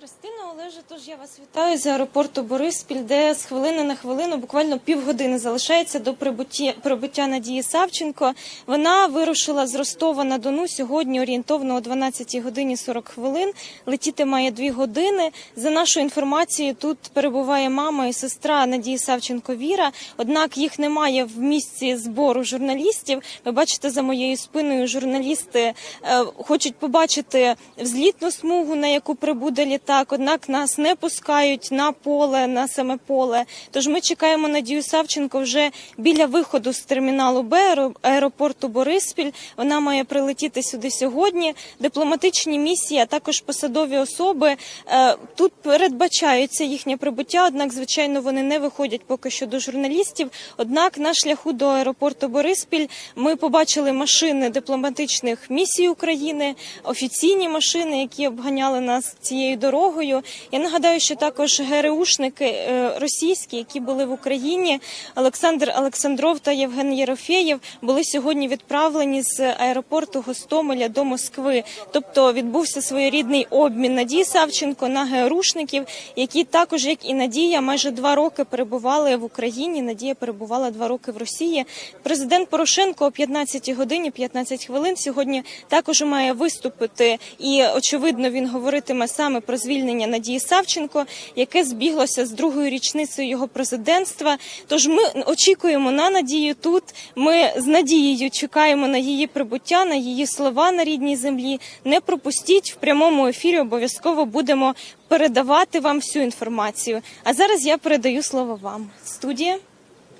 Христина Олеже, тож я вас вітаю з аеропорту Бориспіль, де з хвилини на хвилину, буквально півгодини залишається до прибуття, прибуття Надії Савченко. Вона вирушила з Ростова на Дону сьогодні орієнтовно о 12 годині 40 хвилин. Летіти має дві години. За нашою інформацією, тут перебуває мама і сестра Надії Савченко Віра. Однак їх немає в місці збору журналістів. Ви бачите за моєю спиною, журналісти е, хочуть побачити взлітну смугу, на яку прибуде літак. Однак нас не пускають на поле, на саме поле. Тож ми чекаємо Надію Савченко вже біля виходу з терміналу Б аеропорту Бориспіль. Вона має прилетіти сюди сьогодні. Дипломатичні місії, а також посадові особи е, тут передбачаються їхнє прибуття. Однак, звичайно, вони не виходять поки що до журналістів. Однак на шляху до аеропорту Бориспіль ми побачили машини дипломатичних місій України, офіційні машини, які обганяли нас цією дорогою. Я нагадаю, що також ГРУшники е, російські, які були в Україні, Олександр Олександров та Євген Єрофєєв, були сьогодні відправлені з аеропорту Гостомеля до Москви. Тобто відбувся своєрідний обмін Надії Савченко на ГРУшників, які також, як і Надія, майже два роки перебували в Україні. Надія перебувала два роки в Росії. Президент Порошенко о 15 годині 15 хвилин сьогодні також має виступити, і очевидно він говоритиме саме про звільнення Надії Савченко, яке збіглося з другою річницею його президентства. Тож ми очікуємо на надію тут. Ми з надією чекаємо на її прибуття, на її слова на рідній землі. Не пропустіть в прямому ефірі. Обов'язково будемо передавати вам всю інформацію. А зараз я передаю слово вам. Студія.